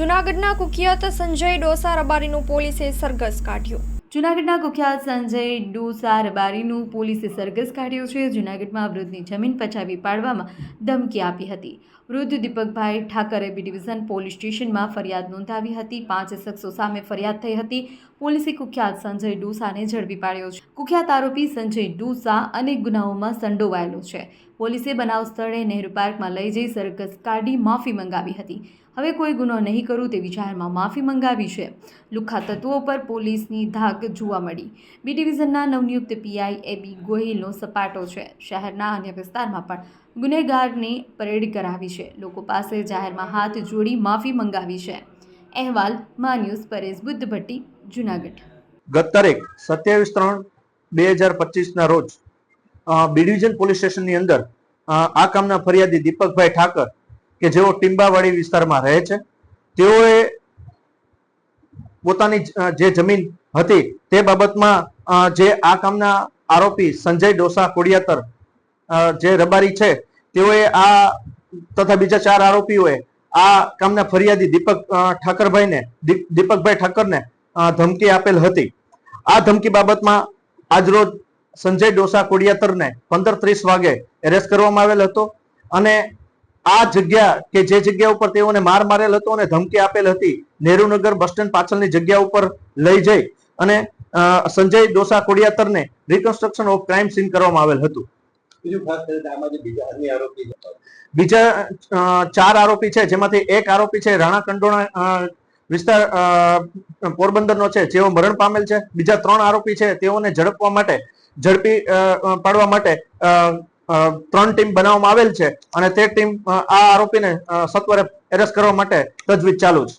જૂનાગઢના કુખ્યાત સંજય ડોસા રબારીનું પોલીસે સરઘસ કાઢ્યું. જૂનાગઢના કુખ્યાત સંજય ડોસા રબારીનું પોલીસે સરઘસ કાઢ્યો છે. જૂનાગઢમાં વૃદ્ધની જમીન પચાવી પાડવામાં ધમકી આપી હતી. વૃદ્ધ Deepakbhai Thackeray B division police સ્ટેશનમાં ફરિયાદ નોંધાવી હતી. પાંચ શખ્સો સામે ફરિયાદ થઈ હતી. પોલીસે કુખ્યાત સંજય ડોસાને ઝડપી પાડ્યો છે. કુખ્યાત આરોપી સંજય ડોસા અનેક ગુનાઓમાં સંડોવાયેલો છે. પોલીસે બનાવ સ્થળે નહેરુ પાર્કમાં લઈ જઈ સરઘસ કાઢી માફી મંગાવી હતી. હવે કોઈ ગુનો નહીં કરું તેવી જાહેરમાં માફી મંગાવી છે. લુખ્ખા તત્વો પર પોલીસની ધાક જોવા મળી. બી ડિવિઝનના નવનિયુક્ત પીઆઈ એ બી ગોહિલનો સપાટો છે. શહેરના અન્ય વિસ્તારમાં પણ ગુનેગારની પરેડ કરાવી છે. લોકો પાસે જાહેરમાં હાથ જોડી માફી મંગાવી છે. અહેવાલ, મા ન્યૂઝ, પરેશ બુદ્ધ ભટ્ટી જુનાગઢ. ગત તારીખ સત્યાવીસ ત્રણ બે હજાર પચીસના રોજ બી ડિવિઝન પોલીસ સ્ટેશનની અંદર આ કામના ફરિયાદી દીપકભાઈ ઠાકર, કે જેઓ ટીંબાવાડી વિસ્તારમાં રહે છે, તેઓએ પોતાની જે જમીન હતી તે બાબતમાં જે આ કામના આરોપી સંજય ડોસા કોડિયાતર જે રબારી છે, તેઓએ આ તથા બીજા ચાર આરોપીઓએ આ કામના ફરિયાદી દીપક ઠાકરભાઈને દીપકભાઈ ઠાકરને ધમકી આપેલ હતી. આ ધમકી બાબતમાં આજરોજ સંજય ડોસા કોડિયાતરને પંદર ત્રીસ વાગે એરેસ્ટ કરવામાં આવેલ હતો અને આ જગ્યા કે જે જગ્યા ઉપર તેઓને માર મારેલ હતો અને ધમકી આપેલ હતી નહેરુનગર બસ સ્ટેન્ડ પાછળની જગ્યા ઉપર લઈ જઈ અને સંજય ડોસા કોડિયાતરને રિકન્સ્ટ્રક્શન ઓફ ક્રાઇમ સીન કરવામાં આવેલ હતું. બીજું ચાર આરોપી છે જેમાંથી એક આરોપી છે રાણા કંડોણા વિસ્તાર પોરબંદરનો છે, જેઓ મરણ પામેલ છે. બીજા ત્રણ આરોપી છે, તેઓને ઝડપવા માટે, ઝડપી પાડવા માટે ત્રણ ટીમ બનાવવામાં આવેલ છે. અને તે ટીમ આ આરોપીને સત્વરે એરેસ્ટ કરવા માટે તજવીજ ચાલુ છે.